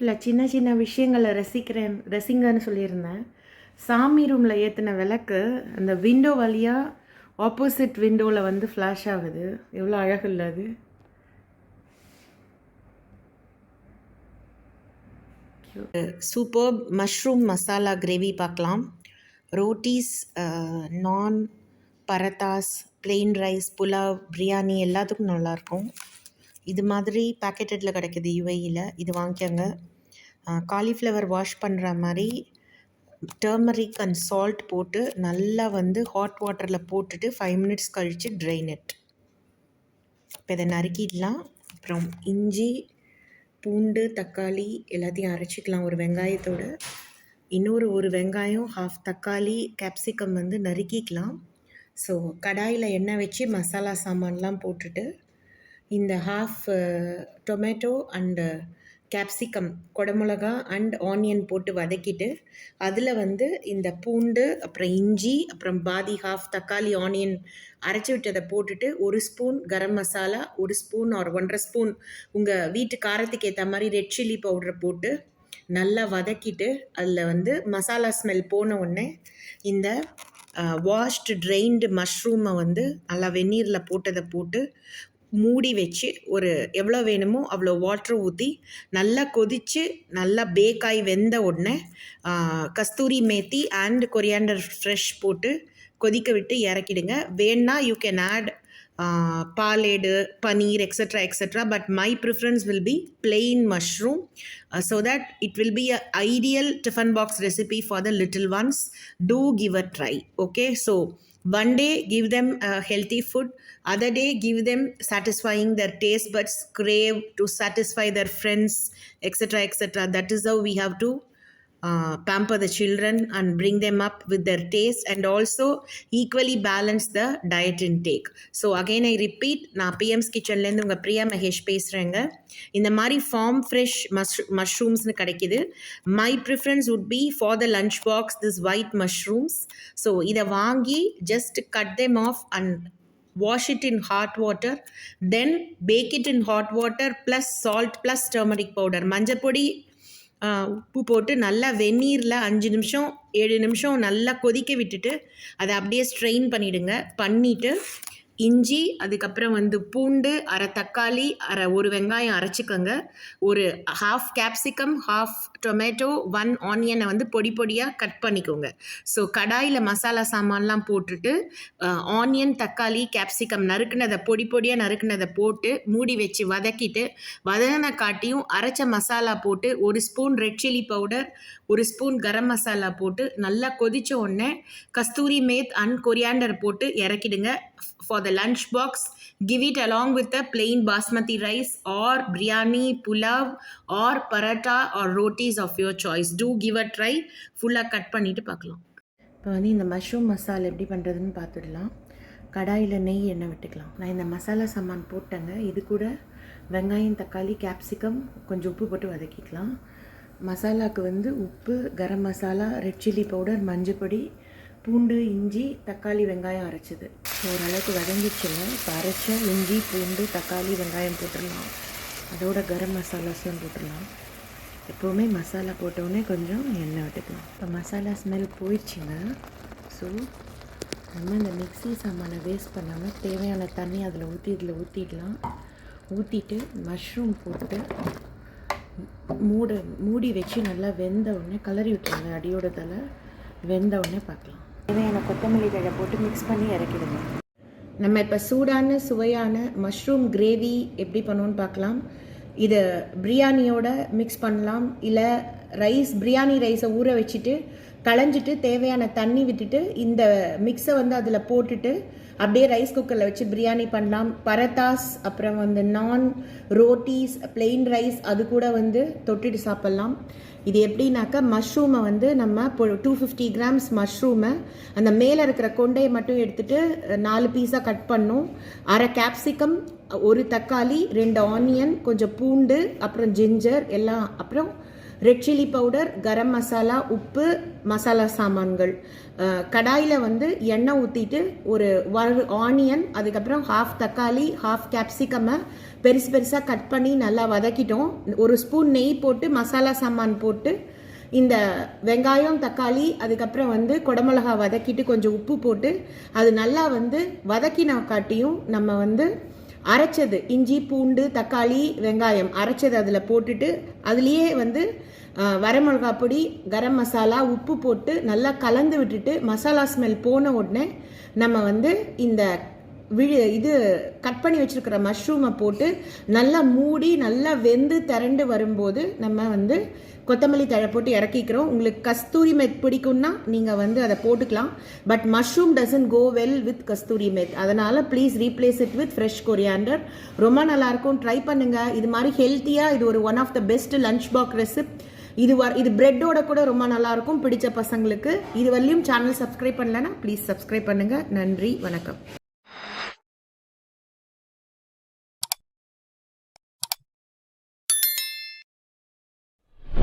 இல்லை சின்ன சின்ன விஷயங்களை ரசிக்கிறேன் ரசிங்கன்னு சொல்லியிருந்தேன். சாமி ரூமில் ஏற்றின விளக்கு அந்த விண்டோ வழியாக ஆப்போசிட் விண்டோவில் வந்து ஃப்ளாஷ் ஆகுது. எவ்வளோ அழகு இல்லை அது சூப்பர் மஷ்ரூம் மசாலா கிரேவி பார்க்கலாம் rotis naan parathas plain rice pulao biryani எல்லாத்துக்கும் நல்லாயிருக்கும் இது மாதிரி பேக்கெட்டடில் கிடைக்கிது யுஏஇயில் இது வாங்கிக்கோங்க. காலிஃப்ளவர் வாஷ் பண்ணுற மாதிரி டர்மரிக் அண்ட் சால்ட் போட்டு நல்லா வந்து ஹாட் வாட்டரில் போட்டுட்டு ஃபைவ் மினிட்ஸ் கழித்து ட்ரைன் இட் இப்போ இதை நறுக்கிடலாம். அப்புறம் இஞ்சி பூண்டு தக்காளி எல்லாத்தையும் அரைச்சிக்கலாம் ஒரு வெங்காயத்தோடு. இன்னொரு ஒரு வெங்காயம் ஹாஃப் தக்காளி கேப்சிகம் வந்து நறுக்கிக்கலாம். ஸோ கடாயில் எண்ணெய் வச்சு மசாலா சாமான்லாம் போட்டுட்டு இந்த ஹாஃப் டொமேட்டோ அண்டு கேப்சிகம் குடமிளகா அண்ட் ஆனியன் போட்டு வதக்கிட்டு அதில் வந்து இந்த பூண்டு அப்புறம் இஞ்சி அப்புறம் பாதி ஹாஃப் தக்காளி ஆனியன் அரைச்சி விட்டதை போட்டுட்டு ஒரு ஸ்பூன் கரம் மசாலா ஒரு ஸ்பூன் ஒரு ஒன்றரை ஸ்பூன் உங்கள் வீட்டு காரத்துக்கு ஏற்ற மாதிரி ரெட் சில்லி பவுடரை போட்டு நல்லா வதக்கிட்டு அதில் வந்து மசாலா ஸ்மெல் போன உடனே இந்த வாஷ்டு ட்ரைன்டு மஷ்ரூமை வந்து நல்லா வெந்நீரில் போட்டதை போட்டு மூடி வச்சு ஒரு எவ்வளோ வேணுமோ அவ்வளோ வாட்ரு ஊற்றி நல்லா கொதித்து நல்லா பேக்காய் வெந்த உடனே kasturi methi and coriander fresh போட்டு கொதிக்க விட்டு இறக்கிடுங்க. வேணா you can add பாலேடு paneer extra extra but my preference will be plain mushroom so that it will be a ideal tiffin box recipe for the little ones to give a try okay so one day give them a healthy food. Other day give them satisfying their taste buds crave to satisfy their friends etc etc that is how we have to uh, the children and and them up with their taste and also equally balance the diet in take so again I repeat நான் பிஎம்ஸ் கிச்சன்லேருந்து உங்கள் பிரியா மகேஷ் பேசுகிறேங்க இந்த மாதிரி farm fresh mush மஷ்ரூம்ஸ்னு கிடைக்கிது my preference would be for the lunch box this white mushrooms so இதை வாங்கி just cut them off and wash it in hot water then bake it in hot water plus salt plus turmeric powder மஞ்சப்பொடி உப்பு போட்டு நல்லா வெந்நீரில் அஞ்சு நிமிஷம் ஏழு நிமிஷம் நல்லா கொதிக்க விட்டுட்டு அதை அப்படியே ஸ்ட்ரெயின் பண்ணிவிடுங்க பண்ணிவிட்டு இஞ்சி அதுக்கப்புறம் வந்து பூண்டு அரை தக்காளி அரை ஒரு வெங்காயம் அரைச்சிக்கோங்க. ஒரு half capsicum half tomato one ஆனியனை வந்து பொடி பொடியாக கட் பண்ணிக்கோங்க. ஸோ கடாயில் மசாலா சாமான்லாம் போட்டுட்டு ஆனியன் தக்காளி கேப்சிகம் நறுக்குனதை பொடி பொடியாக நறுக்குனதை போட்டு மூடி வச்சு வதக்கிட்டு வதனை காட்டியும் அரைச்ச மசாலா போட்டு ஒரு ஸ்பூன் ரெட் சில்லி பவுடர் ஒரு ஸ்பூன் கரம் மசாலா போட்டு நல்லா கொதித்த உடனே கஸ்தூரி மேத் அண்ட் கொரியாண்டர் போட்டு இறக்கிடுங்க. For the lunch box give it along with a plain basmati rice or biryani pulav or paratha or rotis of your choice. Do give a try. ஃபுல்லாக cut பண்ணிவிட்டு பார்க்கலாம். இப்போ வந்து இந்த மஷ்ரூம் மசாலா எப்படி பண்ணுறதுன்னு பார்த்துடலாம். கடாயில் நெய் எண்ணெய் விட்டுக்கலாம். நான் இந்த மசாலா சாமான் போட்டேங்க. இது கூட வெங்காயம் தக்காளி கேப்சிகம் கொஞ்சம் உப்பு போட்டு வதக்கிக்கலாம். மசாலாவுக்கு வந்து உப்பு garam masala red chilli powder மஞ்சப்பொடி பூண்டு இஞ்சி தக்காளி வெங்காயம் அரைச்சது. ஓரளவுக்கு வதங்கிச்சுங்க. இப்போ அரைச்ச இஞ்சி பூண்டு தக்காளி வெங்காயம் போட்டுடலாம். அதோட கரம் மசாலாஸும் போட்டுடலாம். எப்போவுமே மசாலா போட்டோடனே கொஞ்சம் எண்ணெய் விட்டுக்கலாம் இப்போ மசாலா ஸ்மெல் போயிடுச்சுங்க. ஸோ நம்ம இந்த மிக்சி சாமானை வேஸ்ட் பண்ணாமல் தேவையான தண்ணி அதில் ஊற்றி இதில் ஊற்றிடலாம் ஊற்றிட்டு மஷ்ரூம் போட்டு மூட மூடி வச்சு நல்லா வெந்த உடனே கலரி விட்டுருங்க. அடியோட தலை வெந்த உடனே பார்க்கலாம். தேவையான கொத்தமல்லி தழை போட்டு மிக்ஸ் பண்ணி இறக்கிடுங்க. நம்ம இப்போ சூடான சுவையான மஷ்ரூம் கிரேவி எப்படி பண்ணுவோன்னு பார்க்கலாம். இதை பிரியாணியோட மிக்ஸ் பண்ணலாம். இல்லை ரைஸ் பிரியாணி ரைஸை ஊற வச்சுட்டு களைஞ்சிட்டு தேவையான தண்ணி விட்டுட்டு இந்த மிக்ஸை வந்து அதில் போட்டுட்டு அப்படியே ரைஸ் குக்கரில் வச்சு பிரியாணி பண்ணலாம். பரத்தாஸ் அப்புறம் வந்து நான் ரோட்டீஸ் பிளெயின் ரைஸ் அது கூட வந்து தொட்டுட்டு சாப்பிட்லாம். இது எப்படின்னாக்கா மஷ்ரூமை வந்து நம்ம இப்போ டூ ஃபிஃப்டி கிராம்ஸ் மஷ்ரூமை அந்த மேலே இருக்கிற கொண்டையை மட்டும் எடுத்துகிட்டு நாலு பீஸாக கட் பண்ணும். அரை கேப்சிகம் ஒரு தக்காளி ரெண்டு ஆனியன் கொஞ்சம் பூண்டு அப்புறம் ஜிஞ்சர் எல்லாம் அப்புறம் red chilli powder garam masala உப்பு மசாலா சாமான்கள். கடாயில் வந்து எண்ணெய் ஊற்றிட்டு ஒரு ஒரு ஆனியன் அதுக்கப்புறம் ஹாஃப் தக்காளி ஹாஃப் கேப்சிகம்மை பெருசு பெருசாக கட் பண்ணி நல்லா வதக்கிட்டோம். ஒரு ஸ்பூன் நெய் போட்டு மசாலா சாமான் போட்டு இந்த வெங்காயம் தக்காளி அதுக்கப்புறம் வந்து குடமிளகா வதக்கிட்டு கொஞ்சம் உப்பு போட்டு அது நல்லா வந்து வதக்கின காட்டியும் நம்ம வந்து அரைச்சது. இஞ்சி பூண்டு தக்காளி வெங்காயம் அரைச்சது அதில் போட்டுட்டு அதுலேயே வந்து வரமிளகா பொடி கரம் மசாலா உப்பு போட்டு நல்லா கலந்து விட்டுட்டு மசாலா ஸ்மெல் போன உடனே நம்ம வந்து இந்த விழு இது கட் பண்ணி வச்சுருக்கிற மஷ்ரூமை போட்டு நல்லா மூடி நல்லா வெந்து திரண்டு வரும்போது நம்ம வந்து கொத்தமல்லி தழை போட்டு இறக்கிக்கிறோம். உங்களுக்கு கஸ்தூரி மெத் பிடிக்கும்னா நீங்கள் வந்து அதை போட்டுக்கலாம். But mushroom doesn't go well with kasturi methi. அதனால் please replace it with fresh coriander ரொம்ப நல்லாயிருக்கும் ட்ரை பண்ணுங்கள் இது மாதிரி ஹெல்த்தியாக இது ஒரு one of the best lunch box recipe இது வ இது பிரெட்டோட கூட ரொம்ப நல்லாயிருக்கும் பிடிச்ச பசங்களுக்கு இது வரலையும் சேனல் சப்ஸ்கிரைப் பண்ணலன்னா ப்ளீஸ் சப்ஸ்கிரைப் பண்ணுங்கள் நன்றி. வணக்கம்.